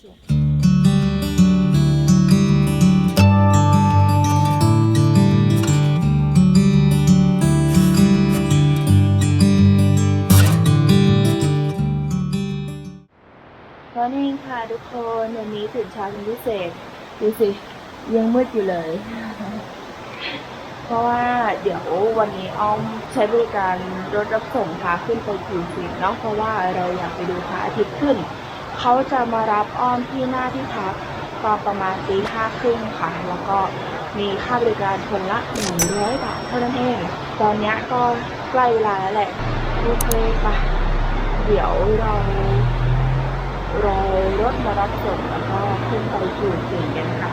ตอนนี้ค่ะทุกคนวันนี้ตื่นเช้าเป็นพิเศษดูสิยังมืดอยู่เลย เพราะว่าเดี๋ยววันนี้อ้อมใช้บริการรถรับส่งพาขึ้นไปกิวฟินเนาะเพราะว่าเราอยากไปดูพระอาทิตย์ขึ้น เขาจะมารับอ้อมที่หน้าที่พักตอนประมาณตีห้าครึ่งค่ะ แล้วก็มีค่าบริการคนละหนึ่งร้อยบาทเท่านั้นเอง ตอนนี้ก็ใกล้เวลาแล้วแหละโอเคปะเดี๋ยวเรารอรถมารับส่งแล้วก็ขึ้นไปกิวฟินกันค่ะ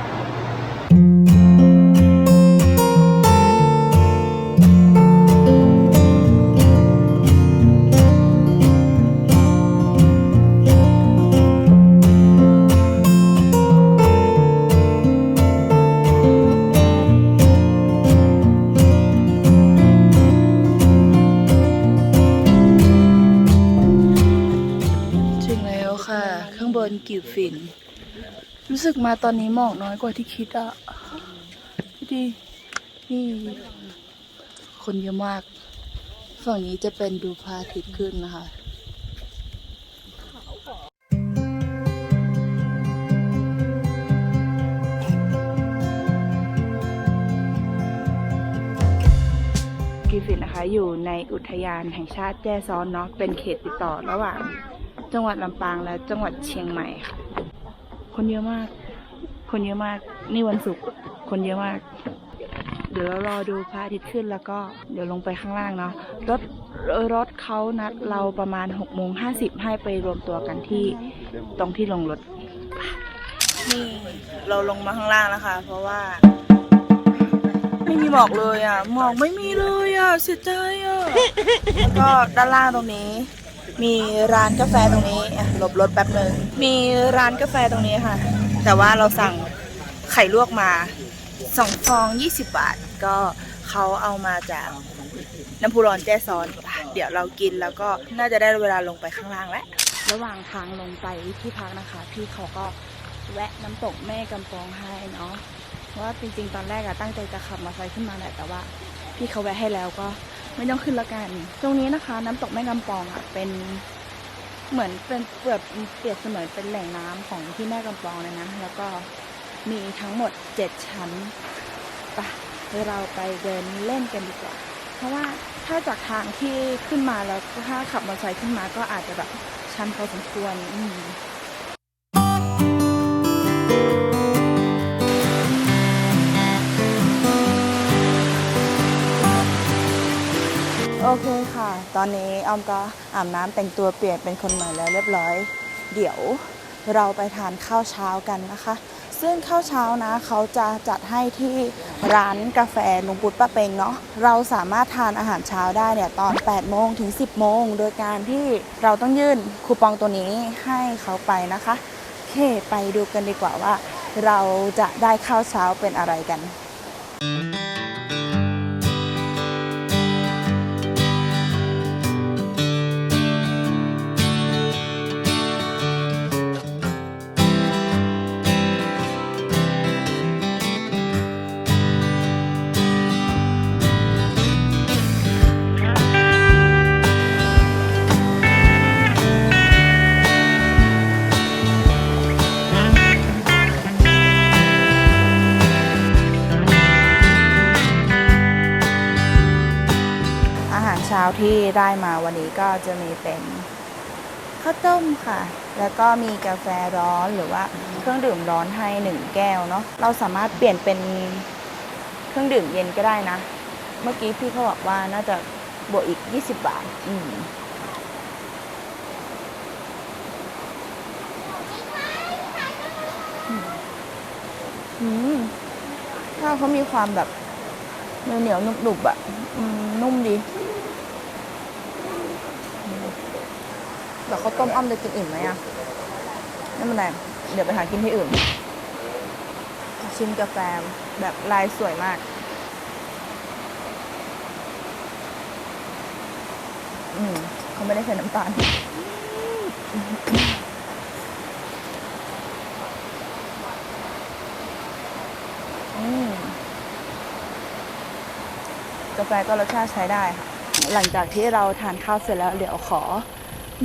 มาตอนนี้หมอกน้อยกว่าที่คิดอะดีนี่คนเยอะมากฝั่งนี้จะเป็นดูพระอาทิตย์ขึ้นนะคะกิวฟินนะคะ อยู่ในอุทยานแห่งชาติแจ้ซ้อนเนาะเป็นเขตติดต่อระหว่าง จังหวัดลำปางและจังหวัดเชียงใหม่ค่ะ คนเยอะมาก คนเยอะมาก นี่วันศุกร์ คนเยอะมาก เดี๋ยวเรารอดูพระอาทิตย์ขึ้นแล้วก็เดี๋ยวลงไปข้างล่างเนาะ รถรถเขานัดเราประมาณ6กโมงห้ให้ไปรวมตัวกันที่ตรงที่ลงรถ นี่เราลงมาข้างล่างแล้วค่ะ เพราะว่า ไม่มีหมอกเลยอะ หมอกไม่มีเลยอะ เสียใจอะ แล้วก็ด้านล่างตรงนี้มีร้านกาแฟตรงนี้หลบรถแป๊บหนึ่งมีร้านกาแฟตรงนี้ค่ะ แต่ว่าเราสั่งไข่ลวกมาสองฟอง20 บาท ก็เขาเอามาจากน้ำพุร้อนแจ้ซ้อน เดี๋ยวเรากินแล้วก็น่าจะได้เวลาลงไปข้างล่างแล้ว ระหว่างทางลงไปที่พักนะคะ พี่เขาก็แวะน้ำตกแม่กำปองให้เนาะเพราะว่าจริงๆ ตอนแรกอะตั้งใจจะขับมอเตอร์ไซค์ขึ้นมาแหละแต่ว่า พี่เขาแวะให้แล้วก็ไม่ต้องขึ้นละกัน ตรงนี้นะคะ น้ำตกแม่กำปองอะเป็น เหมือนเป็นเปรียบเปรียบเสมือนเป็นแหล่งน้ำของที่แม่กำปองเลยนะ แล้วก็มีทั้งหมดเจ็ดชั้นปะเราไปเดินเล่นกันดีกว่า เพราะว่าถ้าจากทางที่ขึ้นมาแล้วถ้าขับมอเตอร์ไซค์ขึ้นมาก็อาจจะแบบชันพอสมควรอืม ตอนนี้ออมก็อาบน้ำแต่งตัวเปลี่ยนเป็นคนใหม่แล้วเรียบร้อย เดี๋ยวเราไปทานข้าวเช้ากันนะคะ ซึ่งข้าวเช้านะเขาจะจัดให้ที่ร้านกาแฟลุงปุดป้าเปงเนาะเราสามารถทานอาหารเช้าได้เนี่ยตอน 8 โมงถึง 10 โมง โดยการที่เราต้องยื่นคูปองตัวนี้ให้เขาไปนะคะโอเคไปดูกันดีกว่าว่า เราจะได้ข้าวเช้าเป็นอะไรกัน ที่ได้มาวันนี้ก็จะมีเป็นข้าวต้มค่ะ แล้วก็มีกาแฟร้อนหรือว่าเครื่องดื่มร้อนให้หนึ่งแก้วเนาะ เราสามารถเปลี่ยนเป็นเครื่องดื่มเย็นก็ได้นะ เมื่อกี้พี่เขาบอกว่าน่าจะบวกอีก 20 บาท อืมอืมข้าวเขามีความแบบเหนียวนียวๆหนุบๆอะนุ่มดี แต่เขาต้มอ้อมจะกินอิ่มไหมอะไม่เป็นไรเดี๋ยวไปหากินที่อื่น ชิมกาแฟแบบลายสวยมากอืมเขาไม่ได้ใส่น้ำตาลกาแฟก็รสชาติใช้ได้ค่ะ หลังจากที่เราทานข้าวเสร็จแล้วเดี๋ยวขอ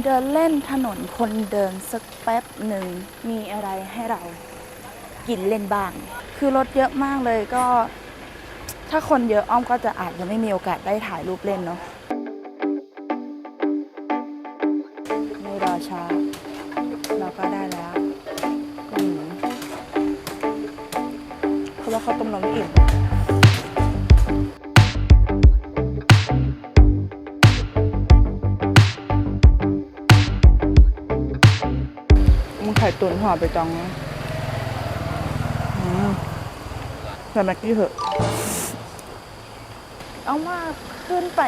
เดินเล่นถนนคนเดินสักแป๊บหนึ่งมีอะไรให้เรากินเล่นบ้าง คือรถเยอะมากเลยก็ ถ้าคนเยอะอ้อมก็จะอาจจะไม่มีโอกาสได้ถ่ายรูปเล่นเนาะไม่รอช้า เราก็ได้แล้วก็หมูเพราะว่าเขาต้มเราไม่อิ่ม ตุนห่อไปจองนะอืมแต่แม็กกี้เหอะ เอามาขึ้นไป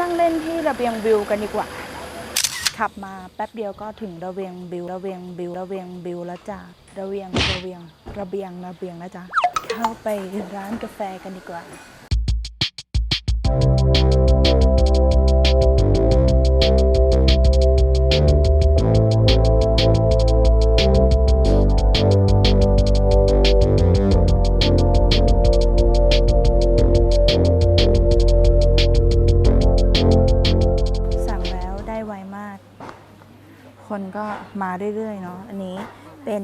นั่งเล่นที่ระเบียงวิวกันดีกว่า ขับมาแป๊บเดียวก็ถึงระเบียงวิวระเบียงวิวระเบียงวิวแล้วจ้าระเบียงระเบียงระเบียงระเบียงนะจ๊ะเข้าไปร้านกาแฟกันดีกว่า คนก็มาเรื่อยๆเนาะอันนี้เป็น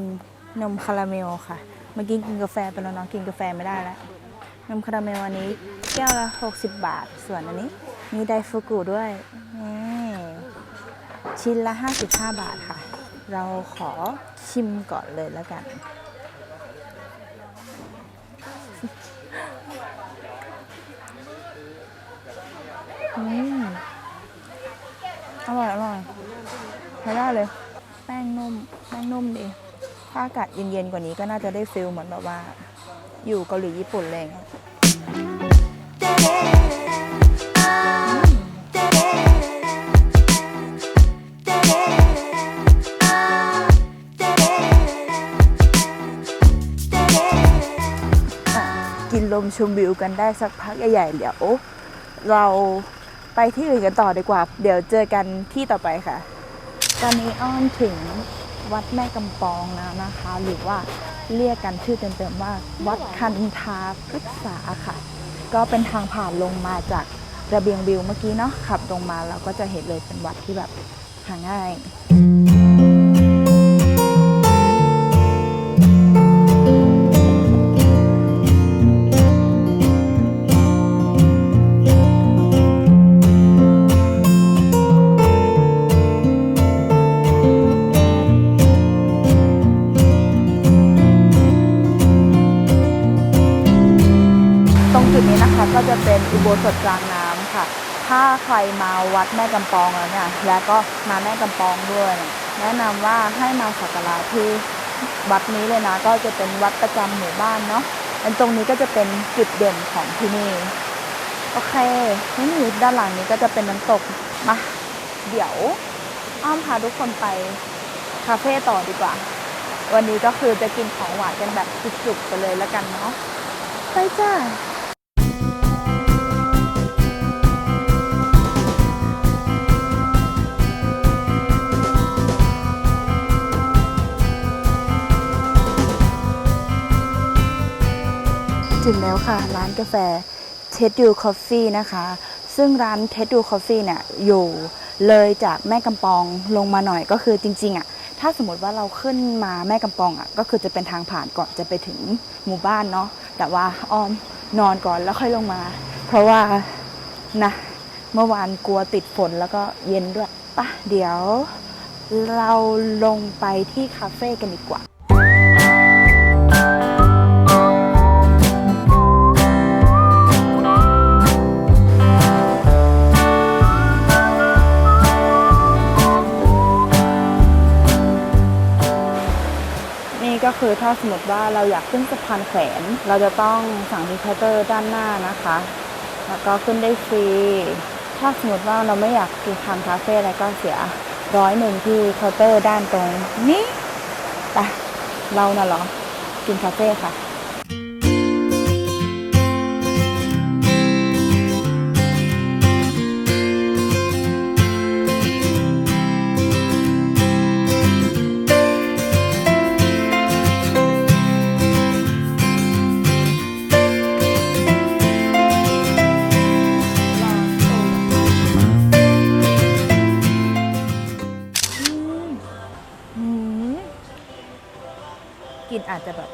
นมคาราเมลค่ะ เมื่อกี้กินกาแฟไปแล้วเนาะกินกาแฟไม่ได้แล้วนมคาราเมลอันนี้แก้วละ60 บาท ส่วนอันนี้ มีไดฟูกุด้วยนี่ชิ้นละ 55 บาทค่ะ เราขอชิมก่อนเลยแล้วกัน อืม อร่อย อร่อยใช้ได้เลย แป้งนุ่ม แป้งนุ่มดี ถ้า อากาศเย็นๆกว่านี้ก็น่าจะได้ฟิลเหมือนแบบว่า อยู่เกาหลีญี่ปุ่นอะไรอย่างเงี้ยอะกินลมชมวิวกันได้สักพักใหญ่ๆเดี๋ยวเราไปที่อื่นกันต่อดีกว่า เดี๋ยวเจอกันที่ต่อไปค่ะ ตอนนี้อ้อมถึง วัดแม่กำปองแล้วนะคะ หรือว่าเรียกกันชื่อเต็มๆว่า วัดคันธาพฤกษาค่ะ ก็เป็นทางผ่านลงมาจากระเบียงวิวเมื่อกี้เนาะขับตรงมาเราก็จะเห็นเลยเป็นวัดที่แบบหาง่าย ตรงจุดนี้นะคะก็จะเป็นอุโบสถกลางน้ำค่ะ ถ้าใครมาวัดแม่กำปองแล้วเนี่ยแล้วก็มาแม่กำปองด้วย แนะนำว่าให้มาสักการะที่วัดนี้เลยนะก็จะเป็นวัดประจำหมู่บ้านเนาะอันตรงนี้ก็จะเป็นจุดเด่นของที่นี่โอเคนี่ด้านหลังนี้ก็จะเป็นน้ำตกมาเดี๋ยวอ้อมพาทุกคนไปคาเฟ่ต่อดีกว่า วันนี้ก็คือจะกินของหวานกันแบบจุกๆไปเลยแล้วกันเนาะไปจ้า ถึงแล้วค่ะ ร้านกาแฟเท็ดดูคอฟฟี่นะคะ ซึ่งร้านเท็ดดูคอฟฟี่เนี่ยอยู่เลยจากแม่กำปองลงมาหน่อยก็คือจริง ๆอะถ้าสมมติว่าเราขึ้นมาแม่กำปองอะก็คือจะเป็นทางผ่านก่อนจะไปถึงหมู่บ้านเนาะแต่ว่าอ้อมนอนก่อนแล้วค่อยลงมา เพราะว่านะเมื่อวานกลัวติดฝนแล้วก็เย็นด้วยปะเดี๋ยวเราลงไปที่คาเฟ่กันดีกว่า คือถ้าสมมติว่าเราอยากขึ้นสะพานแขวน เราจะต้องสั่งที่เคเตอร์ด้านหน้านะคะ แล้วก็ขึ้นได้ฟรี ถ้าสมมติว่าเราไม่อยากกินทานคาเฟ่อะไรก็เสียร้อยหนึ่งที่เคาน์เตอร์ด้านตรงนี้แต่เราน่ะเหรอ กินคาเฟ่ค่ะ อาจจะแบบ